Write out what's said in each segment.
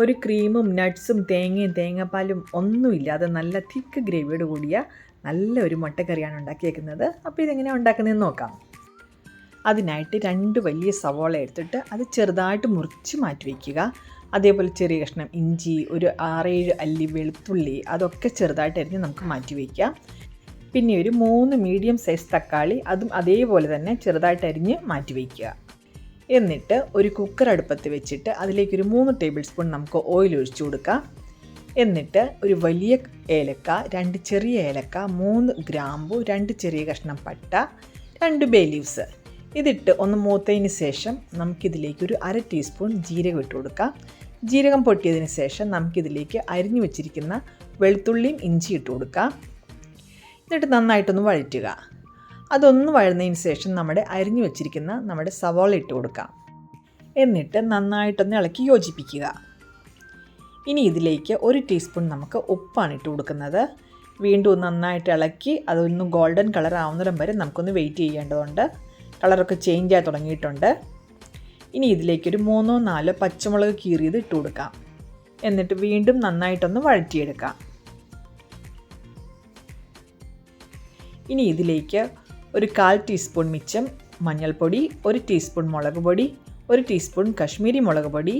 ഒരു ക്രീമും നട്ട്സും തേങ്ങയും തേങ്ങാപ്പാലും ഒന്നുമില്ലാതെ നല്ല തിക്ക് ഗ്രേവിയോട് കൂടിയ നല്ല ഒരു മുട്ടക്കറിയാണ് ഉണ്ടാക്കിയേക്കുന്നത്. അപ്പോൾ ഇതെങ്ങനെയാണ് ഉണ്ടാക്കുന്നതെന്ന് നോക്കാം. അതിനായിട്ട് രണ്ട് വലിയ സവോള എടുത്തിട്ട് അത് ചെറുതായിട്ട് മുറിച്ച് മാറ്റി വയ്ക്കുക അതേപോലെ ചെറിയ കഷ്ണം ഇഞ്ചി ഒരു ആറേഴ് അല്ലി വെളുത്തുള്ളി അതൊക്കെ ചെറുതായിട്ട് അരിഞ്ഞ് നമുക്ക് മാറ്റി വയ്ക്കാം പിന്നെ ഒരു മൂന്ന് മീഡിയം സൈസ് തക്കാളി അതും അതേപോലെ തന്നെ ചെറുതായിട്ട് അരിഞ്ഞ് മാറ്റി വയ്ക്കുക എന്നിട്ട് ഒരു കുക്കർ അടുപ്പത്ത് വെച്ചിട്ട് അതിലേക്കൊരു മൂന്ന് ടേബിൾ സ്പൂൺ നമുക്ക് ഓയിൽ ഒഴിച്ചു കൊടുക്കാം. എന്നിട്ട് ഒരു വലിയ ഏലക്ക രണ്ട് ചെറിയ ഏലക്ക മൂന്ന് ഗ്രാമ്പു രണ്ട് ചെറിയ കഷ്ണം പട്ട രണ്ട് ബേ ലീവ്സ് ഇതിട്ട് ഒന്ന് മൂത്തതിന് ശേഷം നമുക്കിതിലേക്ക് ഒരു അര ടീസ്പൂൺ ജീരകം ഇട്ട് കൊടുക്കാം. ജീരകം പൊട്ടിയതിന് ശേഷം നമുക്കിതിലേക്ക് അരിഞ്ഞു വെച്ചിരിക്കുന്ന വെളുത്തുള്ളിയും ഇഞ്ചി ഇട്ട് കൊടുക്കാം. എന്നിട്ട് നന്നായിട്ടൊന്ന് വഴറ്റുക. അതൊന്ന് വഴന്നതിന് ശേഷം നമ്മുടെ അരിഞ്ഞു വെച്ചിരിക്കുന്ന നമ്മുടെ സവാള ഇട്ട് കൊടുക്കാം. എന്നിട്ട് നന്നായിട്ടൊന്ന് ഇളക്കി യോജിപ്പിക്കുക. ഇനി ഇതിലേക്ക് ഒരു ടീസ്പൂൺ നമുക്ക് ഉപ്പാണ് ഇട്ട് കൊടുക്കുന്നത്. വീണ്ടും നന്നായിട്ട് ഇളക്കി അതൊന്ന് ഗോൾഡൻ കളർ ആവുന്നിടം വരെ നമുക്കൊന്ന് വെയിറ്റ് ചെയ്യേണ്ടതുണ്ട്. കളറൊക്കെ ചേഞ്ച് ആയി തുടങ്ങിയിട്ടുണ്ട്. ഇനി ഇതിലേക്കൊരു മൂന്നോ നാലോ പച്ചമുളക് കീറിയത് ഇട്ട് കൊടുക്കാം. എന്നിട്ട് വീണ്ടും നന്നായിട്ടൊന്ന് വഴറ്റിയെടുക്കാം. ഇനി ഇതിലേക്ക് ഒരു കാൽ ടീസ്പൂൺ മിച്ചം മഞ്ഞൾപ്പൊടി ഒരു ടീസ്പൂൺ മുളക് പൊടി ഒരു ടീസ്പൂൺ കശ്മീരി മുളക് പൊടി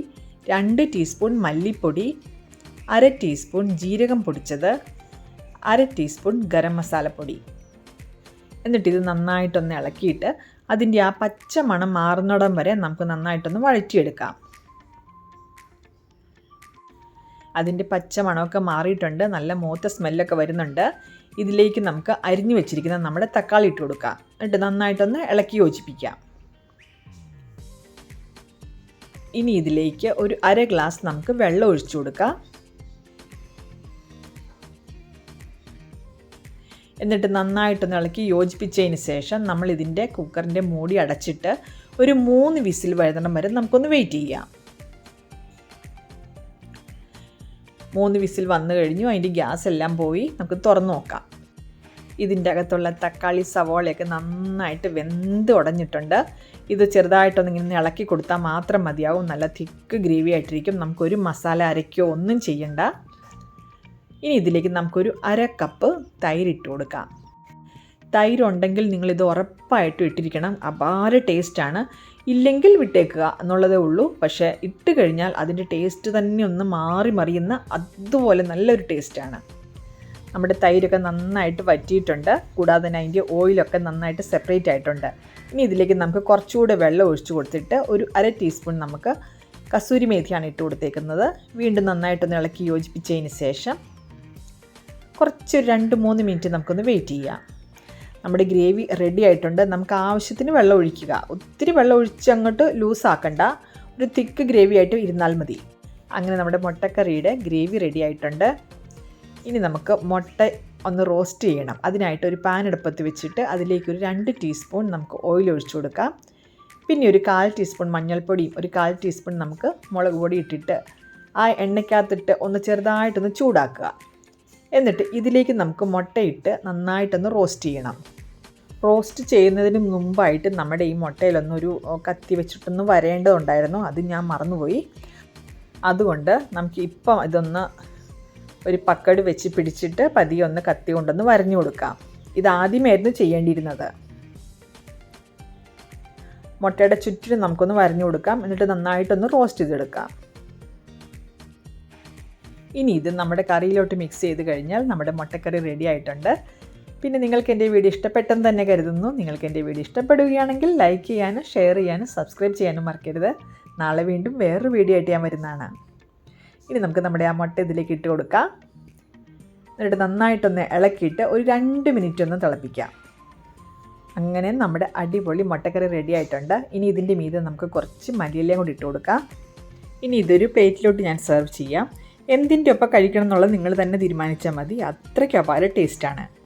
രണ്ട് ടീസ്പൂൺ മല്ലിപ്പൊടി അര ടീസ്പൂൺ ജീരകം പൊടിച്ചത് അര ടീസ്പൂൺ ഗരം മസാലപ്പൊടി. എന്നിട്ട് ഇത് നന്നായിട്ടൊന്ന് ഇളക്കിയിട്ട് അതിന്റെ ആ പച്ച മണം മാറുന്നിടം വരെ നമുക്ക് നന്നായിട്ടൊന്ന് വഴറ്റിയെടുക്കാം. അതിന്റെ പച്ച മണമൊക്കെ മാറിയിട്ടുണ്ട്. നല്ല മൂത്ത സ്മെല്ലൊക്കെ വരുന്നുണ്ട്. ഇതിലേക്ക് നമുക്ക് അരിഞ്ഞു വെച്ചിരിക്കുന്ന നമ്മുടെ തക്കാളി ഇട്ട് കൊടുക്കാം. എന്നിട്ട് നന്നായിട്ടൊന്ന് ഇളക്കി യോജിപ്പിക്കാം. ഇനി ഇതിലേക്ക് ഒരു അര ഗ്ലാസ് നമുക്ക് വെള്ളം ഒഴിച്ചു കൊടുക്കാം. എന്നിട്ട് നന്നായിട്ടൊന്ന് ഇളക്കി യോജിപ്പിച്ചതിന് ശേഷം നമ്മൾ ഇതിന്റെ കുക്കറിന്റെ മൂടി അടച്ചിട്ട് ഒരു മൂന്ന് വിസിൽ വഴുതണം വരെ നമുക്കൊന്ന് വെയിറ്റ് ചെയ്യാം. മൂന്ന് വിസിൽ വന്നു കഴിഞ്ഞു. അതിന്റെ ഗ്യാസ് എല്ലാം പോയി. നമുക്ക് തുറന്നു നോക്കാം. ഇതിന്റെ അകത്തുള്ള തക്കാളി സവോളയൊക്കെ നന്നായിട്ട് വെന്ത് ഉടഞ്ഞിട്ടുണ്ട്. ഇത് ചെറുതായിട്ടൊന്ന് ഇങ്ങനെ ഇളക്കി കൊടുത്താൽ മാത്രം മതിയാവും. നല്ല തിക്ക് ഗ്രേവി ആയിട്ടിരിക്കും. നമുക്കൊരു മസാല അരയ്ക്കോ ഒന്നും ചെയ്യണ്ട. ഇനി ഇതിലേക്ക് നമുക്കൊരു അര കപ്പ് തൈര് ഇട്ട് കൊടുക്കാം. തൈരുണ്ടെങ്കിൽ നിങ്ങളിത് ഉറപ്പായിട്ടും ഇട്ടിരിക്കണം. അപാര ടേസ്റ്റാണ് ഇല്ലെങ്കിൽ വിട്ടേക്കുക എന്നുള്ളതേ ഉള്ളൂ. പക്ഷേ ഇട്ട് കഴിഞ്ഞാൽ അതിന്റെ ടേസ്റ്റ് തന്നെ ഒന്ന് മാറി മറിയുന്ന അതുപോലെ നല്ലൊരു ടേസ്റ്റാണ് നമ്മുടെ തൈരൊക്കെ നന്നായിട്ട് വറ്റിയിട്ടുണ്ട്. കൂടാതെ തന്നെ അതിന്റെ ഓയിലൊക്കെ നന്നായിട്ട് സെപ്പറേറ്റ് ആയിട്ടുണ്ട്. ഇനി ഇതിലേക്ക് നമുക്ക് കുറച്ചുകൂടെ വെള്ളം ഒഴിച്ചു കൊടുത്തിട്ട് ഒരു അര ടീസ്പൂൺ നമുക്ക് കസൂരി മേഥിയാണ് ഇട്ട് കൊടുത്തേക്കുന്നത്. വീണ്ടും നന്നായിട്ടൊന്ന് ഇളക്കി യോജിപ്പിച്ചതിന് ശേഷം കുറച്ച് രണ്ട് മൂന്ന് മിനിറ്റ് നമുക്കൊന്ന് വെയിറ്റ് ചെയ്യാം. നമ്മുടെ ഗ്രേവി റെഡി ആയിട്ടുണ്ട്. നമുക്ക് ആവശ്യത്തിന് വെള്ളം ഒഴിക്കുക. ഒത്തിരി വെള്ളം ഒഴിച്ച് അങ്ങോട്ട് ലൂസ് ആക്കണ്ട. ഒരു തിക്ക് ഗ്രേവി ആയിട്ട് ഇരുന്നാൽ മതി. അങ്ങനെ നമ്മുടെ മുട്ടക്കറിയുടെ ഗ്രേവി റെഡി ആയിട്ടുണ്ട്. ഇനി നമുക്ക് മുട്ട ഒന്ന് റോസ്റ്റ് ചെയ്യണം. അതിനായിട്ട് ഒരു പാൻ എടുപ്പത്ത് വെച്ചിട്ട് അതിലേക്ക് ഒരു രണ്ട് ടീസ്പൂൺ നമുക്ക് ഓയിൽ ഒഴിച്ചു കൊടുക്കാം. പിന്നെ ഒരു കാൽ ടീസ്പൂൺ മഞ്ഞൾപ്പൊടിയും ഒരു കാൽ ടീസ്പൂൺ നമുക്ക് മുളക് പൊടി ഇട്ടിട്ട് ആ എണ്ണയ്ക്കകത്തിട്ട് ഒന്ന് ചെറുതായിട്ടൊന്ന് ചൂടാക്കുക. എന്നിട്ട് ഇതിലേക്ക് നമുക്ക് മുട്ടയിട്ട് നന്നായിട്ടൊന്ന് റോസ്റ്റ് ചെയ്യണം. റോസ്റ്റ് ചെയ്യുന്നതിന് മുമ്പായിട്ട് നമ്മുടെ ഈ മുട്ടയിലൊന്നൊരു കത്തി വെച്ചിട്ടൊന്ന് വരേണ്ടതുണ്ടായിരുന്നു. അത് ഞാൻ മറന്നുപോയി. അതുകൊണ്ട് നമുക്ക് ഇപ്പം ഇതൊന്ന് ഒരു പക്കട് വെച്ച് പിടിച്ചിട്ട് പതിയെ ഒന്ന് കത്തി കൊണ്ടൊന്ന് വരഞ്ഞു കൊടുക്കാം. ഇതാദ്യമായിരുന്നു ചെയ്യേണ്ടിയിരുന്നത്. മുട്ടയുടെ ചുറ്റിനും നമുക്കൊന്ന് വരഞ്ഞു കൊടുക്കാം. എന്നിട്ട് നന്നായിട്ടൊന്ന് റോസ്റ്റ് ചെയ്തെടുക്കാം. ഇനി ഇത് നമ്മുടെ കറിയിലോട്ട് മിക്സ് ചെയ്ത് കഴിഞ്ഞാൽ നമ്മുടെ മുട്ടക്കറി റെഡി ആയിട്ടുണ്ട്. പിന്നെ നിങ്ങൾക്ക് എന്റെ വീഡിയോ ഇഷ്ടപ്പെട്ടെന്ന് തന്നെ കരുതുന്നു. നിങ്ങൾക്ക് എന്റെ വീഡിയോ ഇഷ്ടപ്പെടുകയാണെങ്കിൽ ലൈക്ക് ചെയ്യാനും ഷെയർ ചെയ്യാനും സബ്സ്ക്രൈബ് ചെയ്യാനും മറക്കരുത്. നാളെ വീണ്ടും വേറൊരു വീഡിയോ ആയിട്ട് ഞാൻ വരുന്നതാണ്. ഇനി നമുക്ക് നമ്മുടെ ആ മുട്ട ഇതിലേക്ക് ഇട്ട് കൊടുക്കാം. എന്നിട്ട് നന്നായിട്ടൊന്ന് ഇളക്കിയിട്ട് ഒരു രണ്ട് മിനിറ്റ് ഒന്ന് തിളപ്പിക്കാം. അങ്ങനെ നമ്മുടെ അടിപൊളി മുട്ടക്കറി റെഡി ആയിട്ടുണ്ട്. ഇനി ഇതിന്റെ മീതെ നമുക്ക് കുറച്ച് മല്ലിയിലയും കൂടി ഇട്ട് കൊടുക്കാം. ഇനി ഇതൊരു പ്ലേറ്റിലോട്ട് ഞാൻ സെർവ് ചെയ്യാം. എന്തിന്റെ ഒപ്പം കഴിക്കണം എന്നുള്ളത് നിങ്ങൾ തന്നെ തീരുമാനിച്ചാൽ മതി. അത്രയ്ക്ക് അപാര ടേസ്റ്റാണ്